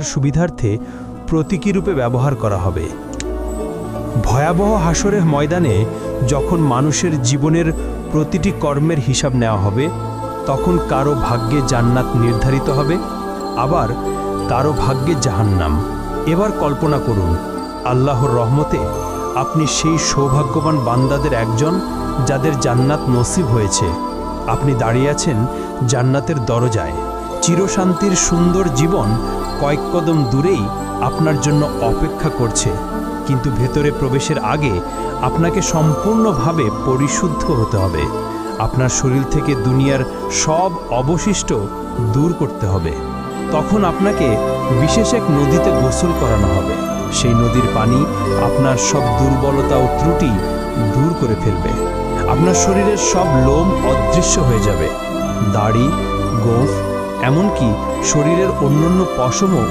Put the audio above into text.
সুবিধার্থে প্রতীকী রূপে ব্যবহার করা হবে। ভয়াবহ হাসরের ময়দানে যখন মানুষের জীবনের প্রতিটি কর্মের হিসাব নেওয়া হবে, তখন কারও ভাগ্যে জান্নাত নির্ধারিত হবে, আবার কারও ভাগ্যে জাহান্নাম। এবার কল্পনা করুন, আল্লাহর রহমতে আপনি সেই সৌভাগ্যবান বান্দাদের একজন যাদের জান্নাত নসিব হয়েছে। আপনি দাঁড়িয়ে আছেন জান্নাতের দরজায়। চিরশান্তির সুন্দর জীবন কয়েক কদম দূরেই আপনার জন্য অপেক্ষা করছে। কিন্তু ভেতরে প্রবেশের আগে আপনাকে সম্পূর্ণভাবে পরিশুদ্ধ হতে হবে। আপনার শরীর থেকে দুনিয়ার সব অবশিষ্ট দূর করতে হবে। তখন আপনাকে বিশেষ এক নদীতে গোসল করানো হবে। সেই নদীর পানি আপনার সব দুর্বলতা ও ত্রুটি দূর করে ফেলবে। আপনার শরীরের সব লোম অদৃশ্য হয়ে যাবে। দাড়ি, গোঁফ এমনকি শরীরের অন্যান্য পশমও